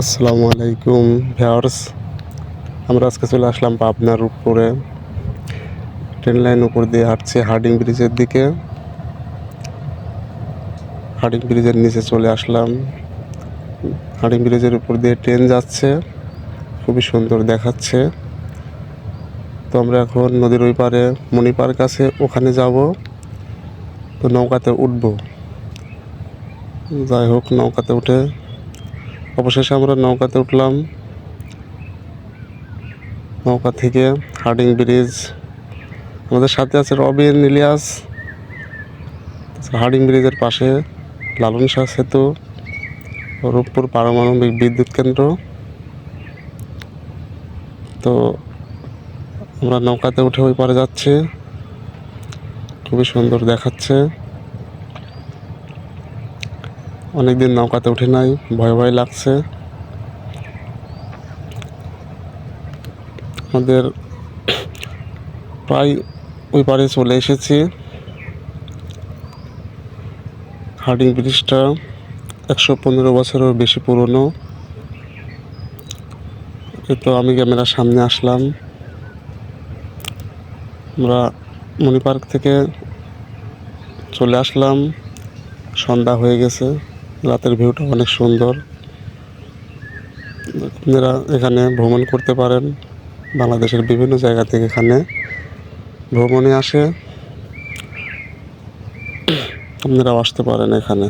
আসসালামু আলাইকুম, ভিউয়ার্স। আমরা আজকে চলে আসলাম পাবনার উপরে। ট্রেন লাইন উপর দিয়ে হাঁটছি হার্ডিং ব্রিজের দিকে। হার্ডিং ব্রিজের নিচে চলে আসলাম। হার্ডিং ব্রিজের উপর দিয়ে ট্রেন যাচ্ছে। খুবই সুন্দর দেখাচ্ছে। তো আমরা এখন নদীর ওই পারে মণি পার্ক আছে ওখানে যাব। তো নৌকাতে উঠবো। যাই হোক, নৌকাতে উঠে অবশেষে আমরা নৌকাতে উঠলাম। নৌকা থেকে হার্ডিং ব্রিজ। আমাদের সাথে আছে রবিন ইলিয়াস। হার্ডিং ব্রিজের পাশে লালন শাহ সেতু, রূপপুর পারমাণবিক বিদ্যুৎ কেন্দ্র। তো আমরা নৌকাতে উঠে ওই পারে যাচ্ছি। খুবই সুন্দর দেখাচ্ছে। অনেকদিন নৌকাতে উঠে নাই, ভয় ভয় লাগছে। আমাদের প্রায় ওই পারে চলে এসেছি। হার্ডিং ব্রিজটা একশো পনেরো বছরেরও বেশি পুরনো। তো আমি ক্যামেরার সামনে আসলাম। আমরা মণি পার্ক থেকে চলে আসলাম। সন্ধ্যা হয়ে গেছে। রাতের ভিউটা অনেক সুন্দর। আপনারা এখানে ভ্রমণ করতে পারেন। বাংলাদেশের বিভিন্ন জায়গা থেকে এখানে ভ্রমণে আসে। আপনারাও আসতে পারেন এখানে।